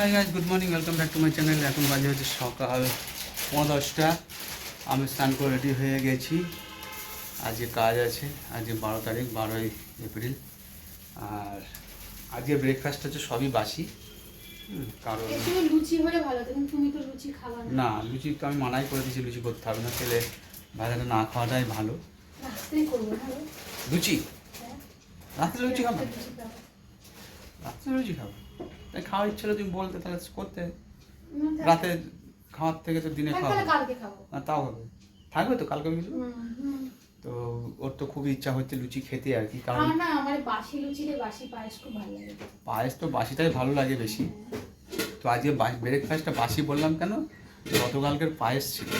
Hi guys good morning welcome back to my channel এখন বাজে হচ্ছে সকাল পনেরো দশটা। আমি স্নান করে রেডি হয়ে গেছি। আজকে কাজ আছে আজকে বারো তারিখ বারোই এপ্রিল। আর আজকে ব্রেকফাস্ট হচ্ছে সবই বাসি। কারণ লুচি হলে ভালো তুমি তো লুচি খাবা না। লুচি তো আমি মানাই করে দিয়েছি লুচি করতে হবে না খেলে ভাজাটা না খাওয়াটাই ভালো। লুচি? হ্যাঁ। রাত্রে লুচি খাব? লুচি খাব। রাত্রে লুচি খাব? তাই খাওয়ার ইচ্ছে হলে তুমি বলতে তাহলে করতে। রাতে খাওয়ার থেকে তো দিনে খাওয়া না তাও হবে। থাকবে তো কালকে হুম। তো ওর তো খুবই ইচ্ছা হচ্ছে লুচি খেতে আর কি কারণ না আমার বাসি লুচি রে বাসি পায়েস খুব ভালো লাগে। পায়েস তো বাসিটাই ভালো লাগে বেশি। তো আজকে ব্রেকফাস্টটা বাসি বললাম কেন? গতকালকের পায়েস ছিল।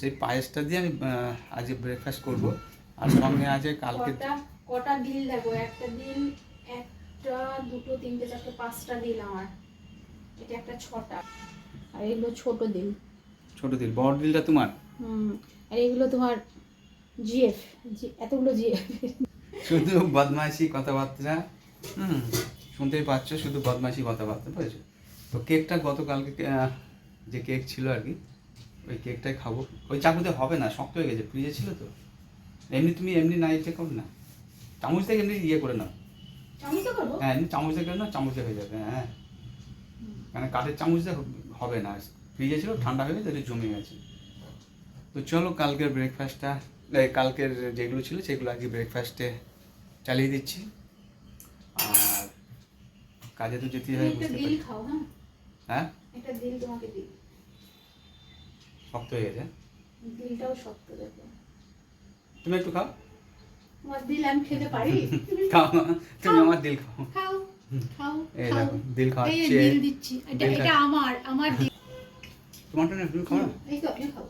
সেই পায়েসটা দিয়ে আমি আজকে ব্রেকফাস্ট করব। আর সঙ্গে আছে কালকে কটা কটা দিল দেখো একটা দিল একটা দুটো তিনটে চারটে পাঁচটা দিল আমার। এটা একটা ছটা। আর এগুলো ছোট দিল ছোট দিল বড় দিলটা তোমার? হুম। আর এগুলো তোমার জিএফ। এতগুলো জিএফ। শুধু বদমাইশি কথাবার্তা। হুম শুনতেই পাচ্ছ শুধু বদমাইশি কথাবার্তা বুঝেছ? তো কেকটা গতকালকে যে কেক ছিল আর কি ওই কেকটাই খাব। ওই চাকুতে হবে না শক্ত হয়ে গেছে ফ্রিজে ছিল তো। এমনি তুমি এমনি না ইয়ে করো না। চামচ থেকে এমনি ইয়ে করে নাও। হ্যাঁ চামচ থেকে না চামচে হয়ে যাবে হ্যাঁ। মানে কাঠের চামচ হবে না ফ্রিজে ছিল ঠান্ডা হয়ে এটা জমে গেছে। তো চলো কালকের ব্রেকফাস্টটা কালকের যেগুলো ছিল সেগুলো আজকে ব্রেকফাস্টে চালিয়ে দিচ্ছি। আর কাজে তো যেতে হয় বুঝতে পারি হ্যাঁ? হ্যাঁ? শক্ত হয়ে গেছে দেখো। তুমি একটু খাও। তোমার দিল আমি খেতে পারি? খাও তুমি আমার দিল খাও। খাও খাও খাও। দেখো দিল এই দিল দিচ্ছি। এটা এটা আমার আমার দিল। তোমারটা না তুমি খাও এই তো আপনি খাও।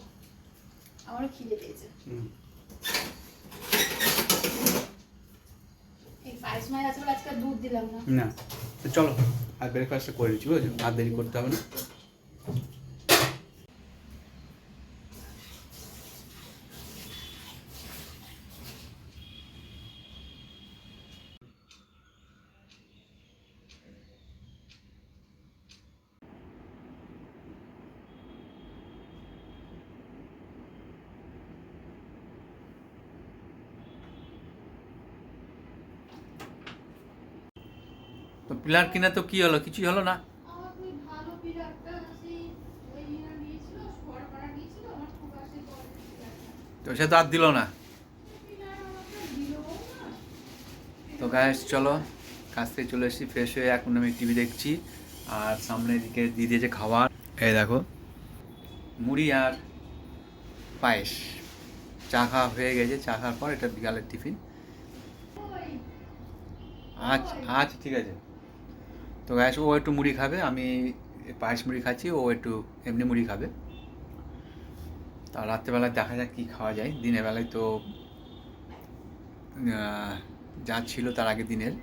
আমারও খিদে পেয়েছে। এই পায়েস মায়ের আজকে দুধ দিলাম না। না তো চলো আর ব্রেকফাস্টটা করে দিচ্ছি বুঝেছ? আর দেরি করতে হবে না। তো পিলার কিনা তো কি হলো? কিছুই হলো না? ইয়ে তো সে তো আর দিল না? তো গায়েস চলো কাছ থেকে চলে এসেছি ফ্রেশ হয়ে এখন আমি টিভি দেখছি আর সামনে দিকে দিয়ে দিয়েছে খাবার এই দেখো মুড়ি আর পায়েস। চা খাওয়া হয়ে গেছে চা খাওয়ার পর এটা বিকালের টিফিন। আজ আজ ঠিক আছে। তো গ্যাস ও একটু মুড়ি খাবে, আমি পায়েস মুড়ি খাচ্ছি, ও একটু এমনি মুড়ি খাবে। তা রাত্রেবেলায় দেখা যাক কী খাওয়া যায়। দিনের বেলায় তো যা ছিল তার আগের দিনের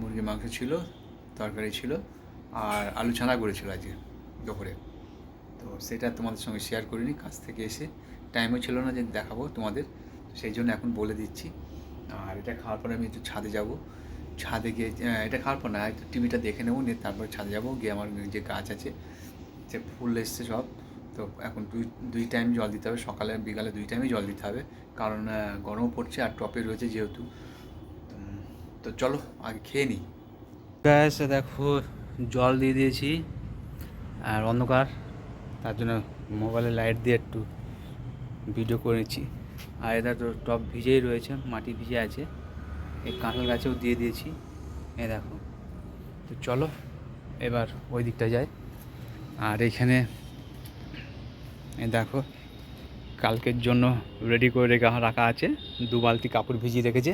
মুরগির মাংস ছিল, তরকারি ছিল, আর আলু ছানা করেছিল আজকে দুপুরে। তো সেটা তোমাদের সঙ্গে শেয়ার করিনি কাছ থেকে এসে টাইমও ছিল না যে দেখাবো তোমাদের, সেই জন্য এখন বলে দিচ্ছি। আর এটা খাওয়ার পরে আমি একটু ছাদে যাব। ছাদে গিয়ে এটা খাওয়ার পর না একটু টিভিটা দেখে নেব নিয়ে তারপর ছাদে যাব গিয়ে আমার যে গাছ আছে যে ফুল এসছে সব তো এখন দুই দুই টাইম জল দিতে হবে সকালে বিকালে দুই টাইমই জল দিতে হবে কারণ আহ, গরমও পড়ছে আর টপে রয়েছে যেহেতু তো চলো আগে খেয়ে নিই। গ্যাস দেখো জল দিয়ে দিয়েছি আর অন্ধকার তার জন্য মোবাইলে লাইট দিয়ে একটু ভিডিও করেছি আর এটা তো টপ ভিজেই রয়েছে মাটি ভিজে আছে এই কাঁঠাল গাছেও দিয়ে দিয়েছি। এ দেখো। তো চলো, এবার ওই দিকটা যাই। আর এখানে এ দেখো, কালকের জন্য রেডি করে রেখে রাখা আছে। দু বালতি কাপড় ভিজিয়ে রেখেছে।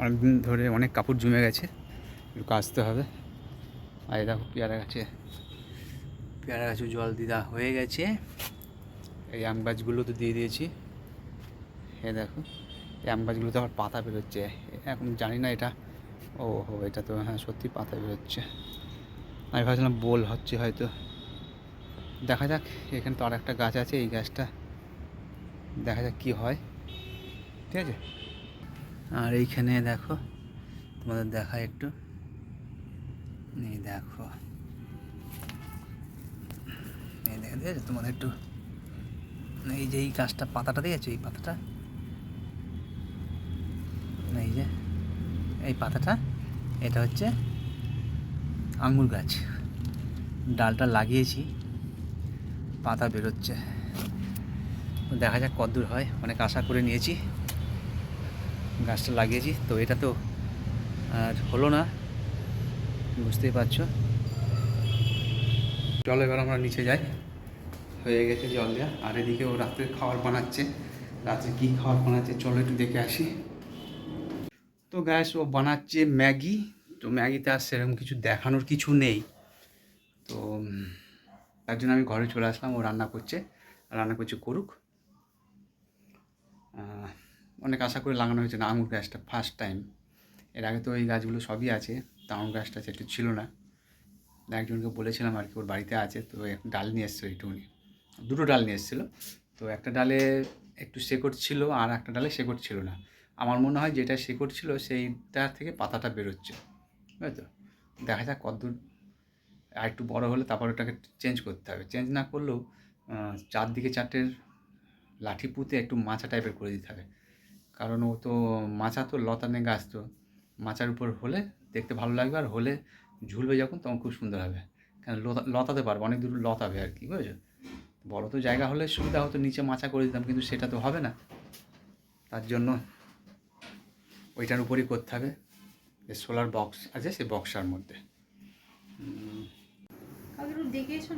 অনেকদিন ধরে অনেক কাপড় জমে গেছে। একটু কাচতে হবে। আর দেখো পেয়ারা গাছে পেয়ারা গাছে জল দিদা হয়ে গেছে। এই আম গাছগুলো তো দিয়ে দিয়েছি। এ দেখো। আম গাছগুলোতে আবার পাতা বেরোচ্ছে। এখন জানি না এটা। ও হো এটা তো হ্যাঁ সত্যি পাতা বেরোচ্ছে। আমি ভাবছিলাম বোল হচ্ছে হয়তো। দেখা যাক, এখানে তো আর একটা গাছ আছে এই গাছটা। দেখা যাক কী হয়। ঠিক আছে? আর এইখানে দেখো, তোমাদের দেখা একটু। এই দেখো। এই দেখে তোমাদের একটু, এই যে এই গাছটা, পাতাটা দিয়েছ এই পাতাটা এই যে এই পাতাটা, এটা হচ্ছে আঙ্গুর গাছ। ডালটা লাগিয়েছি, পাতা বেরোচ্ছে। দেখা যাক কদ্দূর হয়, অনেক আশা করে নিয়েছি। গাছটা লাগিয়েছি, তো এটা তো আর হলো না, বুঝতেই পারছ। চলো এবার আমরা নিচে যাই। হয়ে গেছে জল দেওয়া আর এদিকে ও রাত্রে খাবার বানাচ্ছে। রাত্রে কী খাবার বানাচ্ছে, চলো একটু দেখে আসি। তো গ্যাস ও বানাচ্ছে ম্যাগি। তো ম্যাগিতে আর সেরকম কিছু দেখানোর কিছু নেই। তো তার জন্য আমি ঘরে চলে আসলাম, ও রান্না করছে। রান্না করছে করুক। অনেক আশা করে লাগানো হয়েছে না, আঙুর গাছটা ফার্স্ট টাইম এর আগে তো এই গাছগুলো সবই আছে, তা আঙুর গাছটা সেটা ছিল না। একজনকে বলেছিলাম আর কি, ওর বাড়িতে আছে, তো ডাল নিয়ে এসছে একটুখানি দুটো ডাল নিয়ে এসেছিল। তো একটা ডালে একটু শেকড় ছিল, আর একটা ডালে শেকড় ছিল না। আমার মনে হয় যেটা শেকড় ছিল সেইটা থেকে পাতাটা বেরোচ্ছে বুঝতো দেখা যাক কতদূর আর একটু বড় হলে তারপর ওটাকে চেঞ্জ করতে হবে। চেঞ্জ না করলেও চারদিকে চারটের লাঠি পুঁতে একটু মাচা টাইপের করে দিতে হবে। কারণ ও তো মাচা তো লতানে গাছ তো মাচার উপর হলে দেখতে ভালো লাগবে আর হলে ঝুলবে যখন তখন খুব সুন্দর হবে। কেন লতা লতাতে পারবে, অনেক দূর লতাবে আর কি, বুঝেছ? বড় তো জায়গা হলে সুবিধা হতো, নিচে মাচা করে দিতাম, কিন্তু সেটা তো হবে না। তার জন্য ওইটার উপরই করতে হবে। যে সোলার বক্স আছে সেই বক্সার মধ্যে।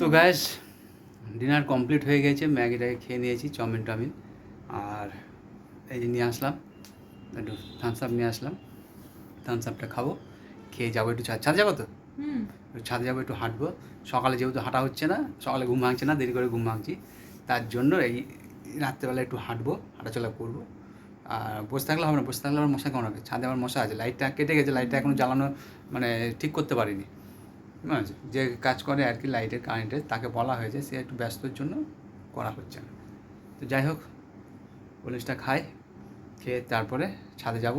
তো গ্যাস ডিনার কমপ্লিট হয়ে গেছে। ম্যাগিটাকে খেয়ে নিয়েছি চাউমিন টাউমিন। আর এই যে নিয়ে আসলাম একটু থামস আপ নিয়ে আসলাম। থামস আপটা খাব খেয়ে যাব একটু ছাদ। ছাদ যাব তো? ছাদে যাব একটু হাঁটবো। সকালে যেহেতু হাঁটা হচ্ছে না সকালে ঘুম ভাঙছে না দেরি করে ঘুম ভাঙছি। তার জন্য এই রাত্রেবেলা একটু হাঁটবো হাঁটাচলা করব। আর বসে থাকলে হবে না, বসে থাকলে আমার মশা কেমন হবে? ছাদে আমার মশা আছে, লাইটটা কেটে গেছে, লাইটটা এখনও জ্বালানো মানে ঠিক করতে পারিনি? যে কাজ করে আর কি লাইটের কারেন্টের তাকে বলা হয়েছে, সে একটু ব্যস্তর জন্য করা হচ্ছে না। তো যাই হোক পুলিশটা খাই খেয়ে তারপরে ছাদে যাব।